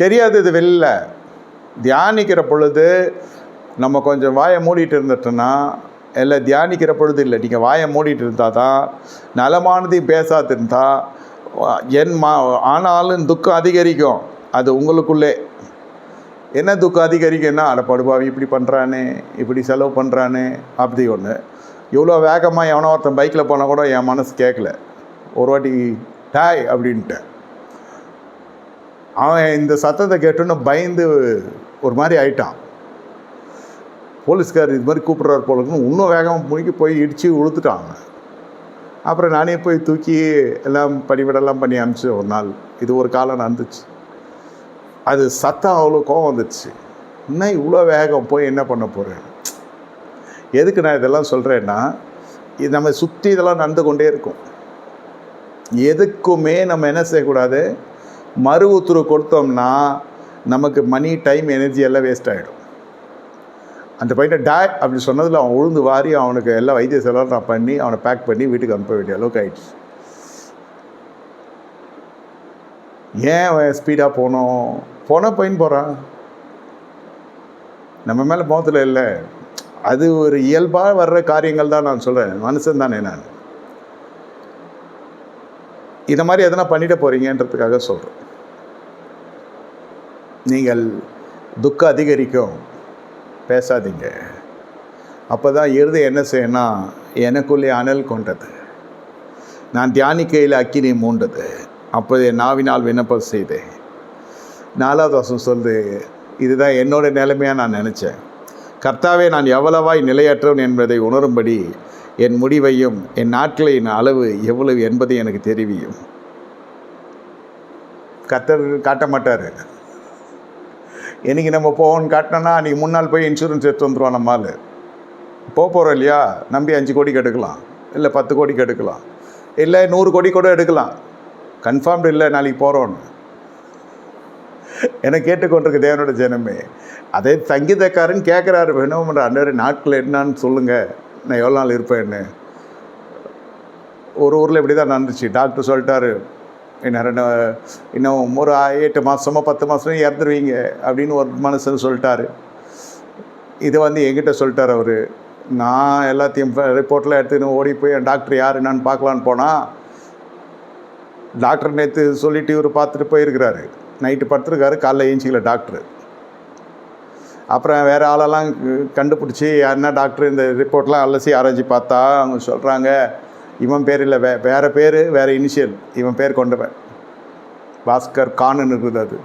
தெரியாது இது வெளில தியானிக்கிற பொழுது நம்ம கொஞ்சம் வாயை மூடிட்டு இருந்துட்டோன்னா இல்லை தியானிக்கிற பொழுது இல்லை நீங்கள் வாயை மூடிட்டு இருந்தால் தான் நலமானதையும் பேசாது இருந்தால் என் மா ஆனாலும் துக்கம் அதிகரிக்கும். அது உங்களுக்குள்ளே. என்ன துக்கம் அதிகரிக்கும்னா அட படுபாவி இப்படி பண்ணுறானே இப்படி செலவு பண்ணுறானே அப்படி ஒன்று இவ்வளோ வேகமாக எவனோ ஒருத்தன் பைக்கில் போனால் கூட என் மனசு கேட்கல ஒரு வாட்டி டாய் அப்படின்ட்டு. அவன் இந்த சத்தத்தை கேட்டோன்னு பயந்து ஒரு மாதிரி ஆயிட்டான். போலீஸ்கார் இது மாதிரி கூப்பிட்றாரு போல இன்னும் வேகமாக முடிக்க போய் இடித்து உளுத்துட்டான் அப்புறம் நானே போய் தூக்கி எல்லாம் படிவிடெல்லாம் பண்ணி அனுப்பிச்சு ஒரு நாள். இது ஒரு காலம் நடந்துச்சு. அது சத்தம் அவ்வளோ கோவம் வந்துச்சு இன்னும் இவ்வளோ வேகம் போய் என்ன பண்ண போகிறேன் எதுக்கு நான் இதெல்லாம் சொல்கிறேன்னா இது நம்ம சுற்றி இதெல்லாம் நடந்து கொண்டே இருக்கும். எதுக்குமே நம்ம என்ன செய்யக்கூடாது? மறு உத்தரவு கொடுத்தோம்னா நமக்கு மணி டைம் எனர்ஜி எல்லாம் வேஸ்ட் ஆகிடும் அந்த பையனை டேக் அப்படி சொன்னதில் அவன் உழுந்து வாரி அவனுக்கு எல்லா வைத்திய செலவு நான் பண்ணி அவனை பேக் பண்ணி வீட்டுக்கு அனுப்ப வேண்டிய அளவுக்கு ஆயிடுச்சு. ஏன் அவன் ஸ்பீடாக போனோம்? போனால் பையன் போகிறான் நம்ம மேலே மோத்தில் இல்லை. அது ஒரு இயல்பாக வர்ற காரியங்கள் தான் நான் சொல்கிறேன் மனுஷன் தானே நான். இதை மாதிரி எதனா பண்ணிட போகிறீங்கன்றதுக்காக சொல்கிறேன் நீங்கள் துக்கம் அதிகரிக்கும். பேசாதீங்க. அப்போ தான் இறுதி என்ன செய்யணும்னா எனக்குள்ளே அனல் கொண்டது. நான் தியானிக்கையில் அக்கினி மூண்டது. அப்போதே நாவினால் விண்ணப்பம் செய்தேன். நாலாவது வருஷம் சொல்லுது இதுதான் என்னோட நிலைமையாக நான் நினச்சேன். கர்த்தாவே நான் எவ்வளவாய் நிலையற்றவன் என்பதை உணரும்படி என் முடிவையும் என் நாட்களின் அளவு எவ்வளவு என்பதை எனக்கு தெரிவியும். கத்தர் காட்ட மாட்டார். இன்றைக்கி நம்ம போவோம்னு காட்டினோன்னா அன்றைக்கி முன்னால் போய் இன்சூரன்ஸ் எடுத்து வந்துடுவோம் நம்மால். போக போகிறோம் இல்லையா? நம்பி அஞ்சு கோடிக்கு எடுக்கலாம் இல்லை பத்து கோடிக்கு எடுக்கலாம் இல்லை நூறு கோடி கூட எடுக்கலாம். கன்ஃபார்ம்டு இல்லை நாளைக்கு போகிறோன்னு என கேட்டுக்கொண்டிருக்கு தேவனோட ஜனமே. அதே சங்கீதக்காரன் கேட்குறாரு வேணும் அன்றரை நாட்கள் என்னான்னு சொல்லுங்கள் நான் எவ்வளோ நாள் இருப்பேன்னு. ஒரு ஊரில் இப்படி தான் நடந்துச்சு. டாக்டர் சொல்லிட்டாரு இன்னும் ரெண்டு இன்னும் ஒரு எட்டு மாதமோ பத்து மாதமோ இறந்துருவீங்க அப்படின்னு ஒரு மனுஷன் சொல்லிட்டாரு. இதை வந்து எங்கிட்ட சொல்லிட்டார் அவர். நான் எல்லாத்தையும் ரிப்போர்ட்லாம் எடுத்துன்னு ஓடி போய் என் டாக்டர் யார் என்னன்னு பார்க்கலான்னு போனால் டாக்டர் நேற்று சொல்லிவிட்டு இவர் பார்த்துட்டு போயிருக்கிறாரு. நைட்டு படுத்துருக்காரு காலைல ஏஞ்சிக்கல டாக்டர். அப்புறம் வேறு ஆளெல்லாம் கண்டுபிடிச்சி யாருன்னா டாக்டர் இந்த ரிப்போர்ட்லாம் அலசி ஆராய்ச்சி பார்த்தா அவங்க சொல்கிறாங்க இவன் பேர் இல்லை வே வேறு பேர் வேறு இனிஷியல் இவன் பேர் கொண்டவன். பாஸ்கர் கான்னு இருக்குது அது.